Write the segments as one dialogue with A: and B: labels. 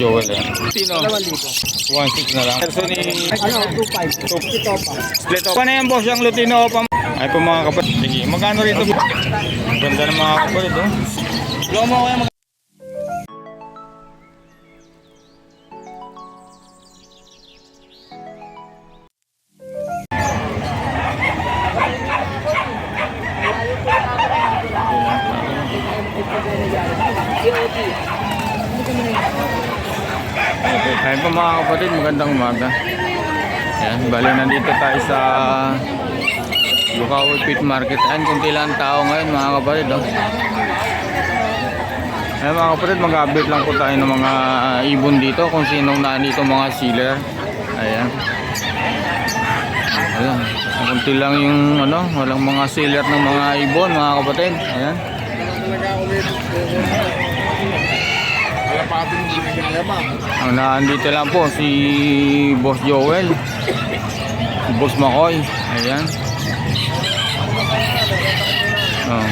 A: Joel. Ayan. Tino?
B: 2,000.
A: 1.6 na lang. Perso ni...
B: Ano, 2,500. Ito pa.
A: Split off. Paano yan boss yung Lutino pa? Ay po mga kapatid. Sige, magkano rito? Ganda ng mga kapatid oh. Lomo ko yan. Ayun po mga kapatid, magandang umaga. Ayan, bali nandito tayo sa Bukawi Pit Market. Ayan, kunti lang tao ngayon mga kapatid. Oh. Ayan mga kapatid, mag-update lang po tayo ng mga ibon dito kung sinong nandito mga sealer. Ayan. Ayan. Kunti lang yung ano, walang mga sealer ng mga ibon mga kapatid. Ayan.
B: Wala pa ating ginagama.
A: Ang nandito lang po si Boss Joel. Si Boss Makoy. Ayan. Oh.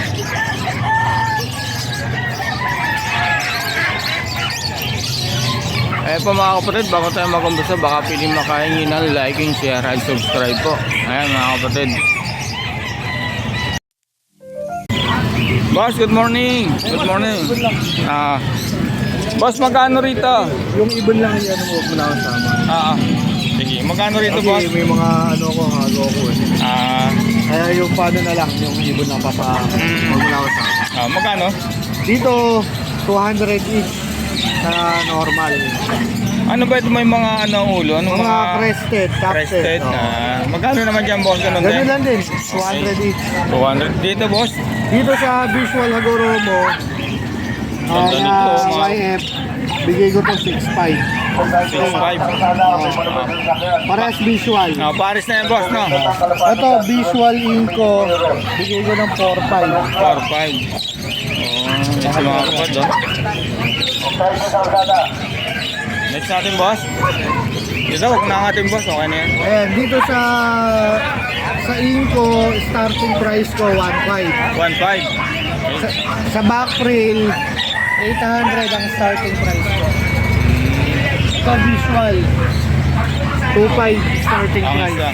A: Ayan po mga kapatid, bago tayo mag-umpisa, baka piling makahingi ng liking, share, and subscribe po. Ayan mga kapatid. Boss, good morning. Good morning. Ah, boss, magkano rito?
B: Yung ibon lang yan mo muna kasama.
A: Ah, ah. sige. Magkano rito, boss?
B: Kasi may mga ano ko, hago ko. eh.
A: Ah,
B: Kaya yung paano na lang, yung ibon lang pa sa
A: Mm.
B: muna kasama.
A: ah, magkano?
B: Dito, 200 each sa normal.
A: Ano ba ito may mga ano ulo? Ano
B: Mga crested, capset.
A: crested?
B: oo.
A: Ah, magkano naman dyan, boss? Ganun
B: Ganun
A: din?
B: lang din, 200 each.
A: 200 dito, boss.
B: Dito sa Visual Hagoromo,
A: Ganda
B: uh,
A: nito,
B: na
A: mga-
B: YF, bigay ko to 6.5.
A: 6.5.
B: Parehas visual.
A: Ah, Paris na yan, boss, no?
B: Ito, visual inko, bigay ko ng 4.5.
A: 4.5. Oh, ito mga kapad, oh. Next natin, boss. Dito, huwag na natin, boss. Okay na yan.
B: Ayan, dito sa sa inko, starting price ko 1.5.
A: 1.5.
B: Sa, sa back rail, 800 ang starting price ko. Ito visual, 2.5 starting
A: Ang
B: price.
A: isa.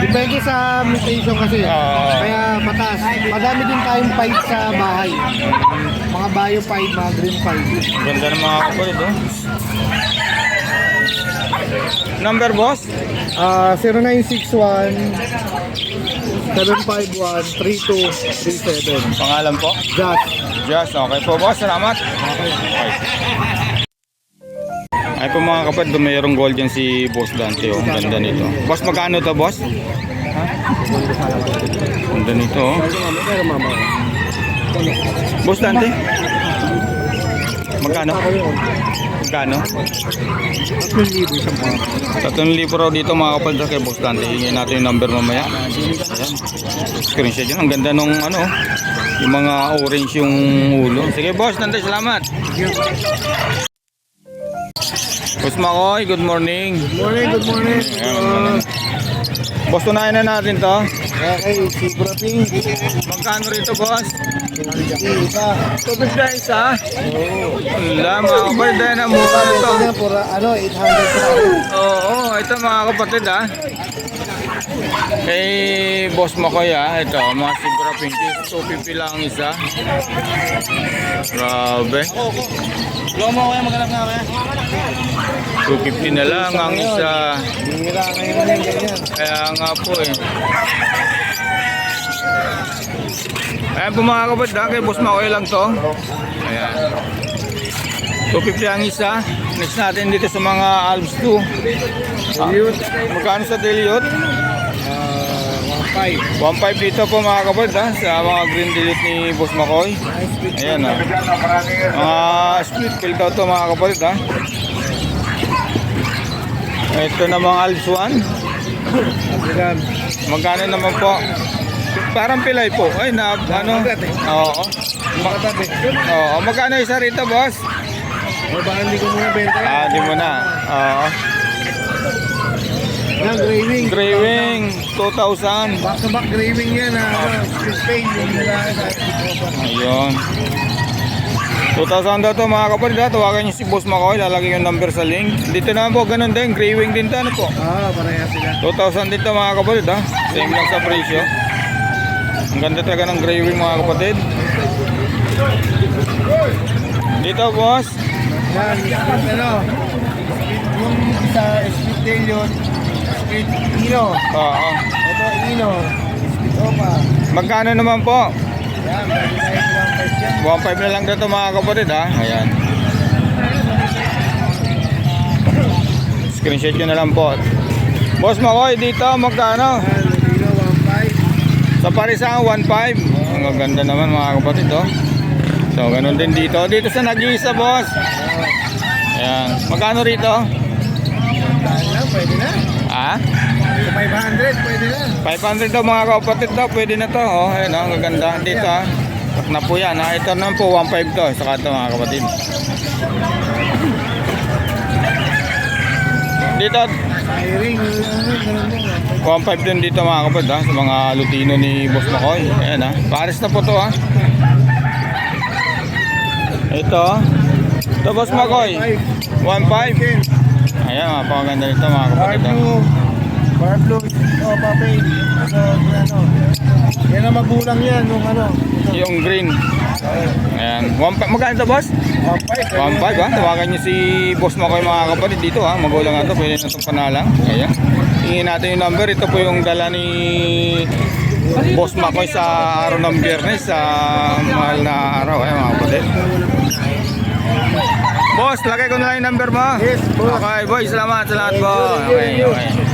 B: Depende sa mutation kasi.
A: Oo.
B: Kaya mataas. Madami din tayong fight sa bahay. Mga bio fight, mga green fight.
A: Ganda ng mga kapatid, oh. Number, boss?
B: Ah, 0961 751 3237.
A: Pangalan po?
B: Just.
A: Just, okay po boss, salamat.
B: Okay.
A: Ay po mga kapatid, mayroong gold yan si Boss Dante. Oh. Ang ganda nito. Boss, magkano to boss? Ang ganda nito. Oh. Boss Dante? Magkano? Magkano? Tatlong libo raw dito mga kapatid kay Boss Dante. Hingin natin yung number mamaya. Ayan. Screenshot yun. Ang ganda nung ano, yung mga orange yung ulo. Sige boss, Dante, salamat. Boss Makoy, good morning.
B: Morning, good morning.
A: Ayan. Boss, tunayan na natin to.
B: Okay, si Ping.
A: Magkano rito, boss?
B: Isa.
A: Tubig na isa.
B: Oo.
A: Wala, mga kapatid, na mukha na to.
B: Ito pura, ano, 800 pa rin.
A: Oo, ito mga kapatid ha. Kay Boss Makoy ha, ito, mga Sigura Pinkies, 250 lang ang isa. Grabe.
B: Lomo kaya maghanap nga kaya.
A: 250 na lang ang isa. Kaya nga po eh. Ayan po mga kapatid ha, kay Boss Makoy lang to. Ayan. 250 ang isa. Next natin dito sa mga Alps 2.
B: Dilute.
A: Magkano sa Deliot?
B: Uh, 1.5.
A: 1.5 dito po mga kapatid ha, sa mga green dilute ni Boss Makoy. Ayan ha. Mga split fill daw to mga kapatid ha. Ito na mga Alps 1.
B: Ayan.
A: Magkano naman po? Parang pilay po. Ay, na, ano? Oo. Oo. Magkano isa rito, boss?
B: O baka hindi ko muna benta.
A: Ah, di mo na. Oo.
B: Yan, graving.
A: Graving, 2,000.
B: Back to back graving yan. Ah, ano. Yung sa
A: Ayun. 2,000 daw to mga kapatid ha. Tawagan niyo si Boss Makoy. Lalagay yung number sa link. Dito naman po, ganun din. Gray wing din to. Ano po?
B: Ah, pareha sila.
A: 2,000 din to mga kapatid ha. Same lang sa presyo. Ang ganda talaga ng gray wing mga kapatid. Dito boss.
B: Yan, ano. Yung isa, split tail yun. Ino.
A: Oo.
B: Ito ino. Opa.
A: Magkano naman po?
B: Yan, pwede na ito lang price yan.
A: 1.5 na lang dito mga kapatid ha. Ayan. Screenshot nyo na lang po. Boss Makoy, dito magkano?
B: Yan, ino 1.5.
A: Sa Parisan, 1.5. Ang ganda naman mga kapatid oh. So, ganun din dito. Dito sa nag-iisa, boss. Ayan. Magkano rito?
B: Pwede na.
A: Ah?
B: Sa 500, pwede na.
A: 500 daw mga kapatid daw. Pwede na to. Oh, ayan oh. Ang ganda. Dito ah. Sak na po yan. Ah. Ito naman po, 1.5 to. Saka ito mga kapatid. Dito,
B: Hiring, ano, ganun din. ah.
A: 1.5 din dito mga kapatid ah. Sa mga Lutino ni Boss Makoy. Ayan ah. Pares na po to ah. Ito. Ito Boss Makoy. 1.5. Ayan, mapakaganda nito mga kapatid. ah.
B: blue. Bar blue. Oh, papay. Ano, ano. Yan ang magulang yan, nung ano.
A: Yung green. Ayan. 1.5. Magkano ito, boss?
B: Oh, five.
A: 1.5 ha. Tawagan niyo si Boss Makoy mga kapatid dito ha. Magulang na ito. Pwede na itong panalang. Ayan. Hingin natin yung number. Ito po yung dala ni Boss Makoy sa araw ng biyernes. Sa mahal na araw. Ayan mga kapatid. Boss, lagay ko na lang yung number mo.
B: Yes, boss.
A: Okay, boy. Salamat sa lahat po. Okay, okay.